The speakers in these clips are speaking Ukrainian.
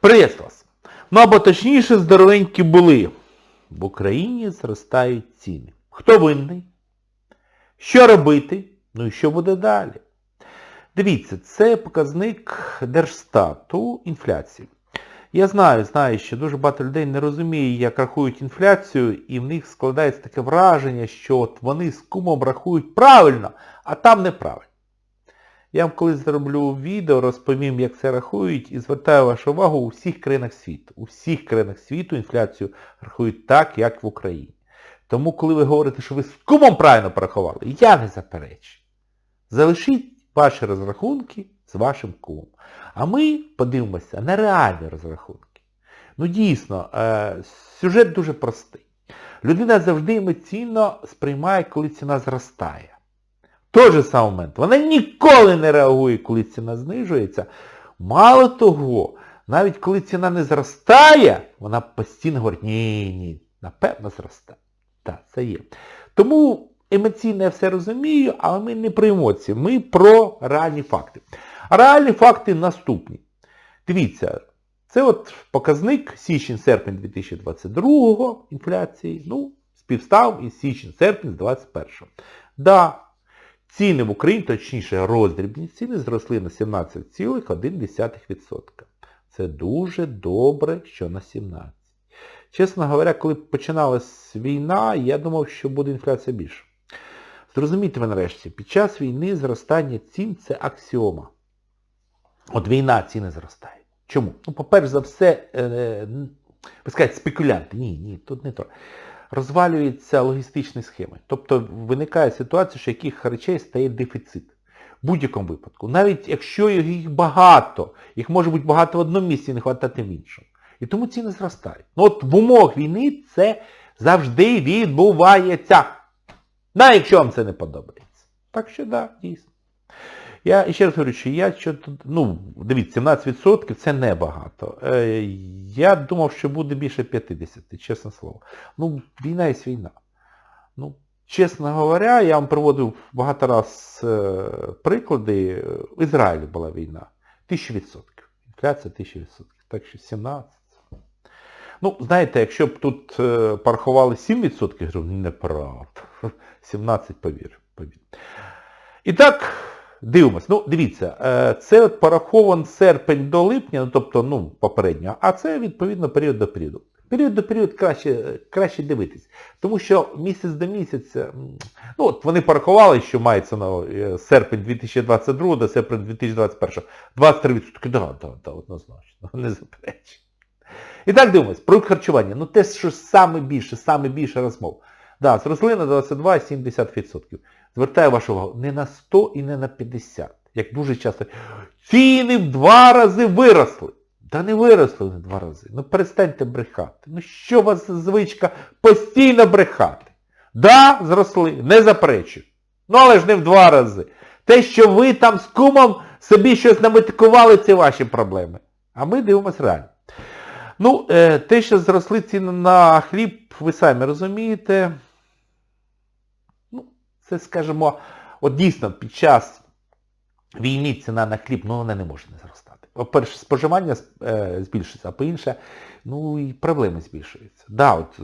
Приветствую вас. Ну або точніше, здоровенькі були. В Україні зростають ціни. Хто винний? Що робити? Ну і що буде далі? Дивіться, це показник Держстату інфляції. Я знаю, знаю, що дуже багато людей не розуміє, як рахують інфляцію, і в них складається таке враження, що от вони з кумом рахують правильно, а там неправильно. Я вам колись зроблю відео, розповім, як це рахують, і звертаю вашу увагу у всіх країнах світу. У всіх країнах світу інфляцію рахують так, як в Україні. Тому, коли ви говорите, що ви з кумом правильно порахували, я не заперечую. Залишіть ваші розрахунки з вашим кумом. А ми подивимося на реальні розрахунки. Ну дійсно, е, сюжет дуже простий. Людина завжди емоційно сприймає, коли ціна зростає. Той же самий момент вона ніколи не реагує, коли ціна знижується. Мало того, навіть коли ціна не зростає, вона постійно говорить, ні, ні, напевно зростає. Так, це є. Тому емоційно я все розумію, але ми не про емоції, ми про реальні факти. А реальні факти наступні. Дивіться, це от показник січень-серпень 2022 інфляції, ну, співстав із січень-серпень 2021. Да, ціни в Україні, точніше роздрібні ціни, зросли на 17,1%. Це дуже добре, що на 17%. Чесно говоря, коли починалась війна, я думав, що буде інфляція більше. Зрозумійте ви нарешті, під час війни зростання цін це аксіома. От війна ціни зростають. Чому? Ну, по-перше за все, е, ви скажете, спекулянти. Ні, ні, тут не то. Розвалюються логістичні схеми. Тобто виникає ситуація, що яких речей стає дефіцит. В будь-якому випадку. Навіть якщо їх багато, їх може бути багато в одному місці і не хватати в іншому. І тому ціни зростають. Ну от в умовах війни це завжди відбувається. Навіть якщо вам це не подобається. Так що так, да, дійсно. Я ще раз говорю, що я що ну, дивіться, 17% це небагато. Е, я думав, що буде більше 50, чесне слово. Ну, війна є війна. Ну, чесно говоря, я вам приводив багато раз е, приклади. В Ізраїлі була війна. 1000%. Інфляція 1000%. Так що 17. Ну, знаєте, якщо б тут е, порахували 7%, я говорю, неправда. 17, повір. повір. І так, дивимось. Ну, дивіться, е, це порахован серпень до липня, ну, тобто, ну, попередньо, а це, відповідно, період до періоду. Період до періоду краще, краще дивитись. Тому що місяць до місяця, ну от вони порахували, що мається на серпень 2022 до серпня 2021. 23%. Да, да, да, однозначно, не заперечую. І так дивимось, продукт харчування. Ну те, що саме більше, саме більше розмов. Да, зросли на 22,7%. Звертаю вашу увагу, не на 100 і не на 50. Як дуже часто. Ціни в два рази виросли. Та не виросли в два рази. Ну перестаньте брехати. Ну що у вас звичка постійно брехати? Да, зросли, не заперечую. Ну але ж не в два рази. Те, що ви там з кумом собі щось наметикували, це ваші проблеми. А ми дивимося реально. Ну, те, що зросли ціни на хліб, ви самі розумієте. Це, скажімо, от дійсно під час війни ціна на хліб, ну вона не може не зростати. По-перше, споживання збільшується, а по-інше, ну і проблеми збільшуються. Да, от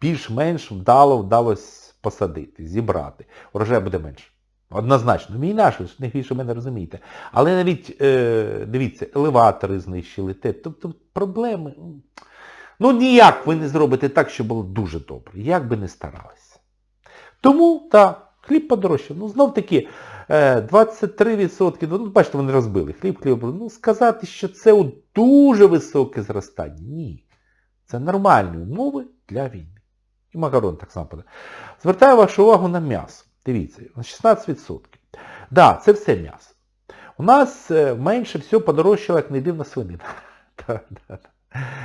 більш-менш вдало вдалося посадити, зібрати. Урожай буде менше. Однозначно. Війна, що не більше мене розумієте. Але навіть, е, дивіться, елеватори знищили, те. Тобто проблеми. Ну ніяк ви не зробите так, щоб було дуже добре. Як би не старалися. Тому, так, хліб подорожчав. Ну, знов таки, е, 23%, ну, бачите, вони розбили. Хліб, хліб, ну, сказати, що це дуже високе зростання. Ні. Це нормальні умови для війни. І макарон так само подає. Звертаю вашу увагу на м'ясо. Дивіться, 16%. Так, да, це все м'ясо. У нас менше всього подорожчало, як не дивна свинина.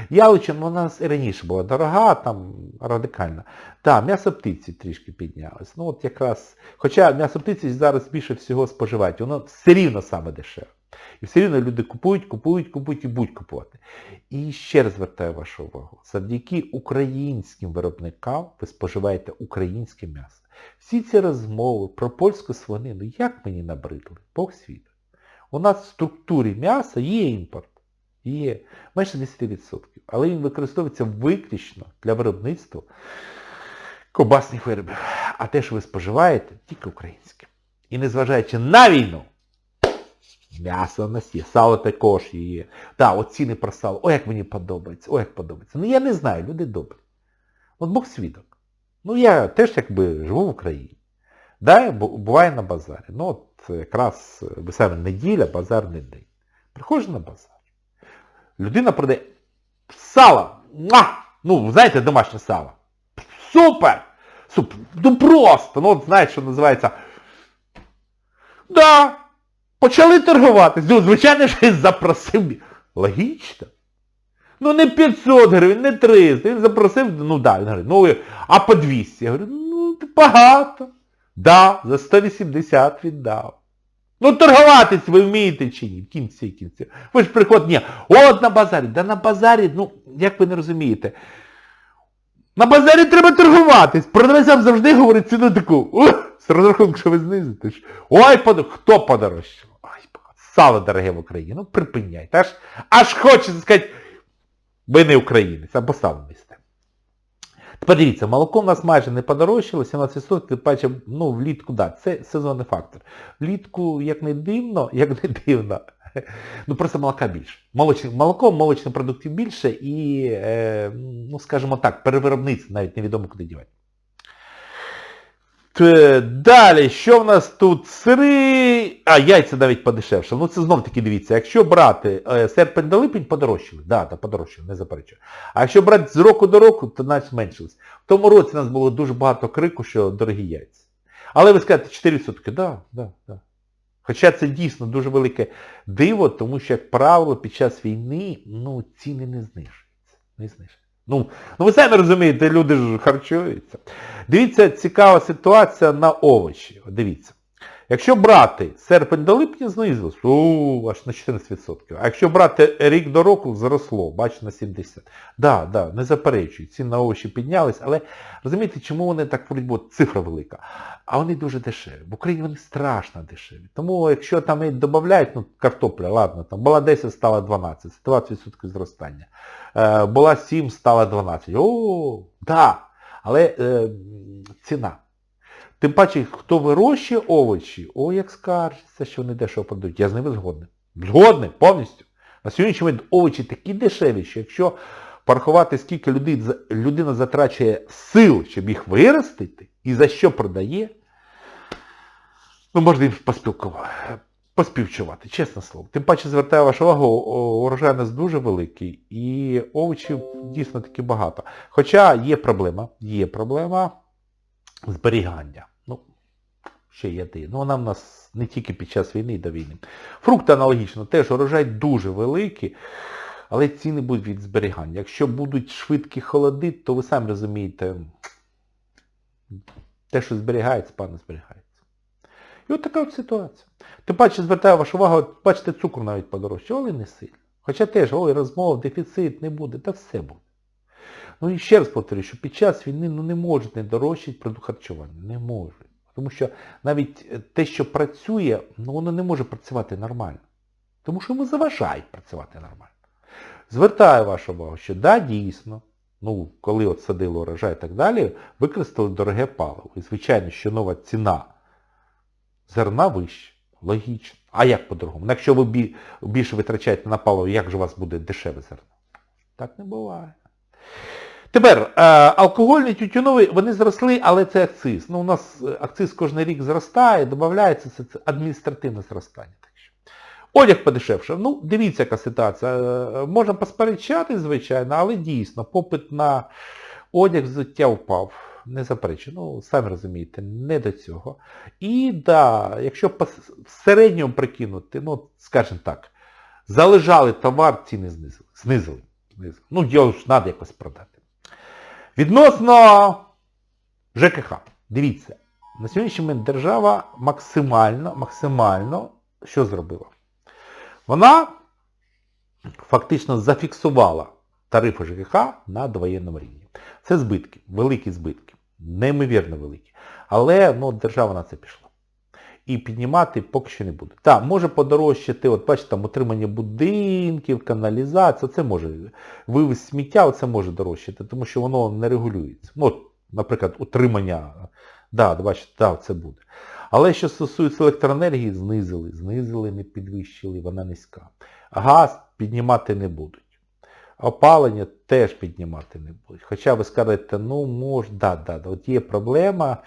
Яличина у нас і раніше була дорога, там радикальна. Так, м'ясо птиці трішки піднялось. Ну от якраз, Хоча м'ясо птиці зараз більше всього споживають, воно все рівно саме дешеве. І все рівно люди купують, купують, купують і будуть купувати. І ще раз звертаю вашу увагу. Завдяки українським виробникам ви споживаєте українське м'ясо. Всі ці розмови про польську свинину, як мені набридли, Бог світу. У нас в структурі м'яса є імпорт. Є. Менше 10%. Але він використовується виключно для виробництва ковбасних виробів. А те, що ви споживаєте, тільки українське. І незважаючи на війну, м'ясо у нас є, сало також є. Так, от ціни про сало. О, як мені подобається, о, як подобається. Ну я не знаю, люди добрі. От Бог свідок. Ну я теж якби живу в Україні. Да, бу- буває на базарі. Ну от якраз ви самі неділя, базарний день. Приходжу на базар. Людина продає сало. Муа! Ну, знаєте, домашнє сало. Супер! Супер! Ну просто! Ну от знаєте, що називається. Да! Почали торгуватись. Ну, звичайно, що він запросив. Логічно. Ну не 500 гривень, не 300. Він запросив, ну да, він говорить, ну а по 200. Я говорю, ну багато. Да, за 180 віддав. Ну торгуватись ви вмієте чи ні? В кінці, кінці. Ви ж приходите, ні, от на базарі. Да на базарі, ну, як ви не розумієте. На базарі треба торгуватись. Продавець завжди говорить ціну таку. З розрахунку, що ви знизите. Ой, под... хто подорожчав? Ой, сало дороге в Україні. Ну припиняйте. Аж, аж хочеться сказати, ви не українець, або сало несте. Тепер дивіться, молоко у нас майже не подорожчало, 17%, тим паче, ну, влітку, да, це сезонний фактор. Влітку, як не дивно, як не дивно, ну просто молока більше. Молочне, молоко, молочних продуктів більше і, е, ну, скажімо так, перевиробництво навіть невідомо куди дівати. Т- Далі, що в нас тут? Сири. А, яйця навіть подешевше. Ну це знов таки дивіться, якщо брати е, серпень до липень, подорожчали. Да, так, подорожчали, не заперечую. А якщо брати з року до року, то навіть зменшилось. В тому році у нас було дуже багато крику, що дорогі яйця. Але ви скажете, 4%, да, да, да. Хоча це дійсно дуже велике диво, тому що, як правило, під час війни ну, ціни не знижуються. Не знижуються. Ну, ну ви самі розумієте, люди ж харчуються. Дивіться, цікава ситуація на овочі. Дивіться. Якщо брати серпень до липня, знизилось, аж на 14%. А якщо брати рік до року, зросло, бачите, на 70%. Да, да, не заперечую, ціни на овочі піднялись, але розумієте, чому вони так бо цифра велика. А вони дуже дешеві. В Україні вони страшно дешеві. Тому якщо там і додають, ну, картопля, ладно, там була 10, стала 12, це 20% зростання. Е, була 7, стала 12. О, да. Але е, ціна. Тим паче, хто вирощує овочі, о, як скаржиться, що вони дешево продають. Я з ними згодний. Згодний, повністю. На сьогоднішній момент овочі такі дешеві, що якщо порахувати, скільки людей, людина затрачує сил, щоб їх виростити, і за що продає, ну можна їм поспівчувати, чесне слово. Тим паче звертаю вашу увагу, о, урожайність дуже великий і овочів дійсно таки багато. Хоча є проблема, є проблема зберігання. Ну, ще є ти. Ну вона в нас не тільки під час війни і до війни. Фрукти аналогічно, теж урожай дуже великий, але ціни будуть від зберігання. Якщо будуть швидкі холоди, то ви самі розумієте, те, що зберігається, пане зберігається. І от така от ситуація. Тим паче звертаю вашу увагу, бачите, цукор навіть подорожчав, але не сильно. Хоча теж, ой, розмова, дефіцит не буде, та все буде. Ну і ще раз повторюю, що під час війни ну, не можуть не дорожчати продукт харчування. Не можуть. Тому що навіть е, те, що працює, ну воно не може працювати нормально. Тому що йому заважають працювати нормально. Звертаю вашу увагу, що да, дійсно, ну, коли от садили урожай і так далі, використали дороге паливо. І звичайно, що нова ціна зерна вища. Логічно. А як по-другому? Ну, Якщо ви більше витрачаєте на паливо, як же у вас буде дешеве зерно? Так не буває. Тепер, е, алкогольний, тютюновий, вони зросли, але це акциз. Ну, у нас е, акциз кожен рік зростає, додається, це, це адміністративне зростання. Одяг подешевше. Ну, дивіться, яка ситуація. Е, Можна посперечати, звичайно, але дійсно, попит на одяг взуття впав. Не заперечую. Ну, самі розумієте, не до цього. І да, якщо в середньому прикинути, ну, скажімо так, залежали товар, ціни. Знизили. знизили. Ну, його ж треба якось продати. Відносно ЖКХ. Дивіться, на сьогоднішній момент держава максимально, максимально що зробила? Вона фактично зафіксувала тарифи ЖКХ на довоєнному рівні. Це збитки, великі збитки, неймовірно великі. Але ну, держава на це пішла. І піднімати поки що не буде. Так, може подорожчати, от бачите, там утримання будинків, каналізація, це може. Вивіз сміття, це може дорожчати, тому що воно не регулюється. Ну, от, наприклад, утримання, да, бачите, да, це буде. Але що стосується електроенергії, знизили, знизили, не підвищили, вона низька. Газ піднімати не будуть. Опалення теж піднімати не будуть. Хоча ви скажете, ну може, да, да, да, от є проблема,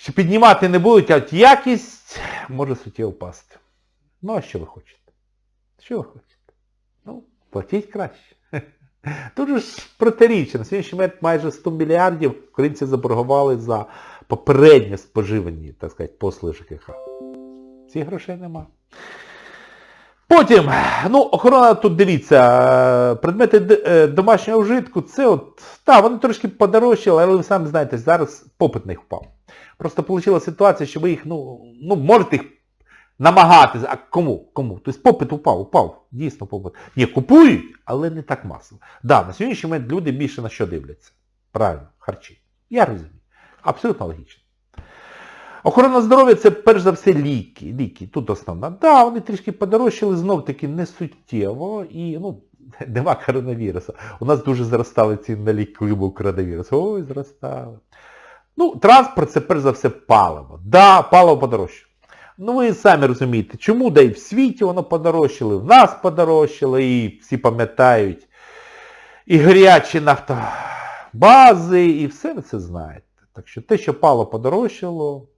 що піднімати не будуть, а от якість може суттєво впасти. Ну а що ви хочете? Що ви хочете? Ну, платіть краще. Тут же ж протиріччя. На сьогоднішній момент майже 100 мільярдів українці заборгували за попереднє споживані, так сказати, послуги ЖКХ. Цих грошей нема. Потім, ну, охорона тут дивіться, е, предмети е, домашнього вжитку, це от, так, вони трошки подорожчали, але ви самі знаєте, зараз попит них впав. Просто вийшла ситуація, що ви їх, ну, ну, можете їх намагатися, а кому? Кому? Тобто попит упав, упав, дійсно попит. Ні, купують, але не так масово. Да, на сьогоднішній момент люди більше на що дивляться? Правильно, харчі. Я розумію. Абсолютно логічно. Охорона здоров'я це перш за все ліки. Ліки. Тут основна. Да, вони трішки подорожчали, знов таки не суттєво. І, ну, нема коронавірусу. У нас дуже зростали ціни на ліки, був коронавірус. Ой, зростали. Ну, транспорт це перш за все паливо. Да, паливо подорожчало. Ну ви самі розумієте, чому, да і в світі воно подорожчало, і в нас подорожчало, і всі пам'ятають. І гарячі нафтобази, і все ви це знаєте. Так що те, що пало подорожчало,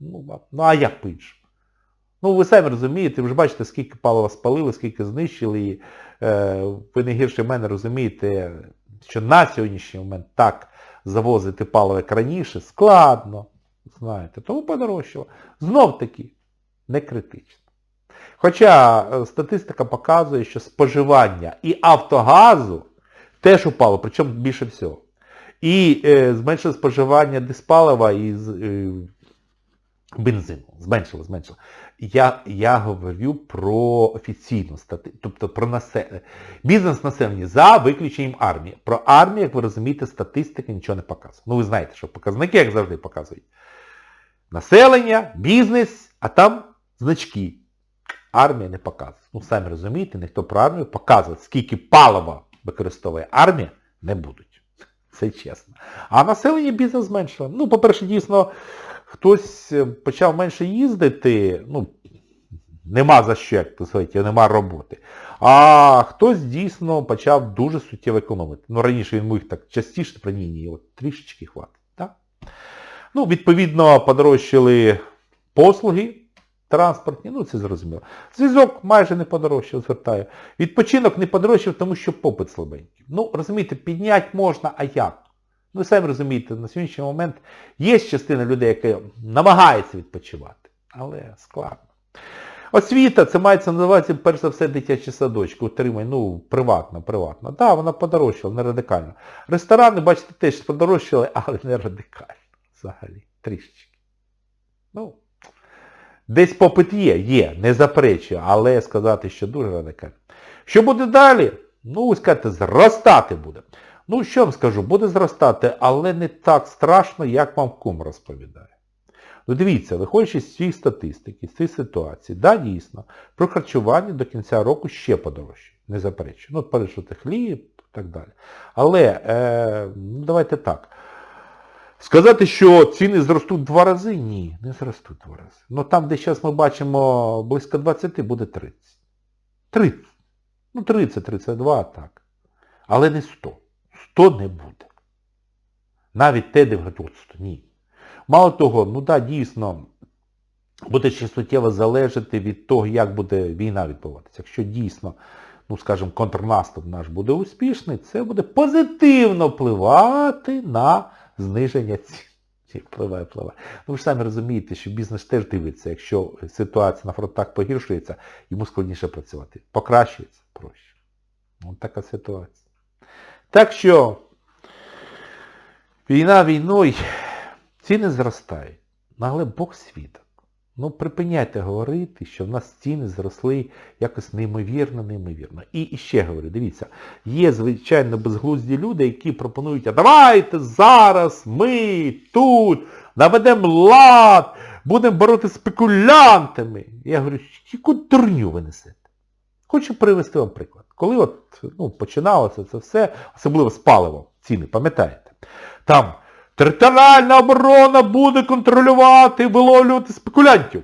ну, ну а як по-іншому? Ну ви самі розумієте, ви ж бачите, скільки палива спалили, скільки знищили, і е, ви не гірше мене розумієте, що на сьогоднішній момент так завозити паливо, раніше, складно, знаєте, тому подорожчало. Знов таки, не критично. Хоча е, статистика показує, що споживання і автогазу теж упало, причому більше всього. І е, зменшило споживання диспалива і е, бензину. Зменшило, зменшило. Я, я говорю про офіційну статистику, тобто про населення. Бізнес населення за виключенням армії. Про армію, як ви розумієте, статистика нічого не показує. Ну ви знаєте, що показники, як завжди, показують. Населення, бізнес, а там значки. Армія не показує. Ну, самі розумієте, ніхто про армію показувати, скільки палива використовує армія, не будуть. Це чесно. А населення бізнес зменшило. Ну, по-перше, дійсно, хтось е, почав менше їздити, ну, нема за що, як сказати, нема роботи. А хтось дійсно почав дуже суттєво економити. Ну, раніше він міг так частіше, про ні, ні, от трішечки хватить. Так? Ну, відповідно, подорожчали послуги транспортні, ну це зрозуміло. Зв'язок майже не подорожчав, звертаю. Відпочинок не подорожчав, тому що попит слабенький. Ну, розумієте, підняти можна, а як? Ну, самі розумієте, на сьогоднішній момент є частина людей, яка намагається відпочивати, але складно. Освіта, це мається називатися, перш за все, дитячі садочки, утримання, ну, приватно, приватно. Так, да, вона подорожчала, не радикально. Ресторани, бачите, теж подорожчали, але не радикально. Взагалі. Трішечки. Ну, десь попит є, є, не заперечую, але сказати, що дуже радикально. Що буде далі? Ну, ви скажете, зростати буде. Ну, що вам скажу, буде зростати, але не так страшно, як вам кум розповідає. Ну дивіться, виходячи з цієї статистики, з цієї ситуації, да, дійсно, про харчування до кінця року ще подорожче, не заперечую. Ну, перейшли хліб і так далі. Але, е, ну, давайте так. Сказати, що ціни зростуть два рази? Ні, не зростуть два рази. Ну там, де зараз ми бачимо близько 20, буде 30. 30. Ну 30-32, так. Але не 100. 100 не буде. Навіть те, де 100, ні. Мало того, ну так, дійсно, буде ще суттєво залежати від того, як буде війна відбуватися. Якщо дійсно, ну скажімо, контрнаступ наш буде успішний, це буде позитивно впливати на зниження цін. Впливає, впливає. Ну ви ж самі розумієте, що бізнес теж дивиться, якщо ситуація на фронтах погіршується, йому складніше працювати. Покращується проще. Ось така ситуація. Так що війна війною, ціни зростають. Ну, Але Бог свідок. Ну припиняйте говорити, що в нас ціни зросли якось неймовірно, неймовірно. І, ще говорю, дивіться, є, звичайно, безглузді люди, які пропонують, а давайте зараз ми тут наведемо лад, будемо боротися з спекулянтами. Я говорю, яку дурню ви несете? Хочу привести вам приклад. Коли от, ну, починалося це все, особливо з паливом, ціни, пам'ятаєте? Там територіальна оборона буде контролювати, виловлювати спекулянтів.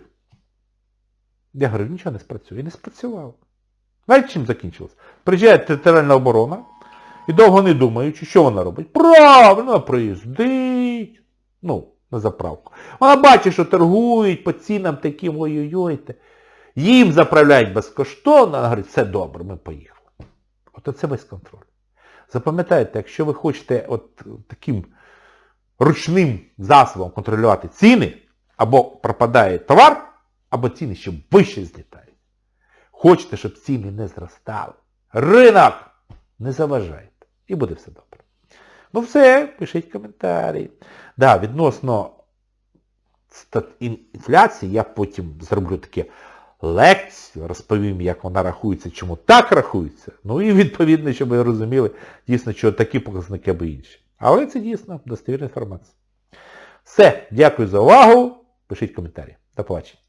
Я говорю, нічого не спрацює. І не спрацював. Знаєте, чим закінчилось? Приїжджає територіальна оборона і довго не думаючи, що вона робить? Правильно, приїздить. Ну, на заправку. Вона бачить, що торгують по цінам таким ой-ой-ой. Їм заправляють безкоштовно, вона говорить, все добре, ми поїхали. От це весь контроль. Запам'ятайте, якщо ви хочете от таким ручним засобом контролювати ціни, або пропадає товар, або ціни ще вище злітають. Хочете, щоб ціни не зростали. Ринок! Не заважайте. І буде все добре. Ну все, пишіть коментарі. Да, відносно інфляції я потім зроблю таке лекцію, розповім, як вона рахується, чому так рахується. Ну і відповідно, щоб ви розуміли, дійсно, що такі показники або інші. Але це дійсно достовірна інформація. Все, дякую за увагу. Пишіть коментарі. До побачення.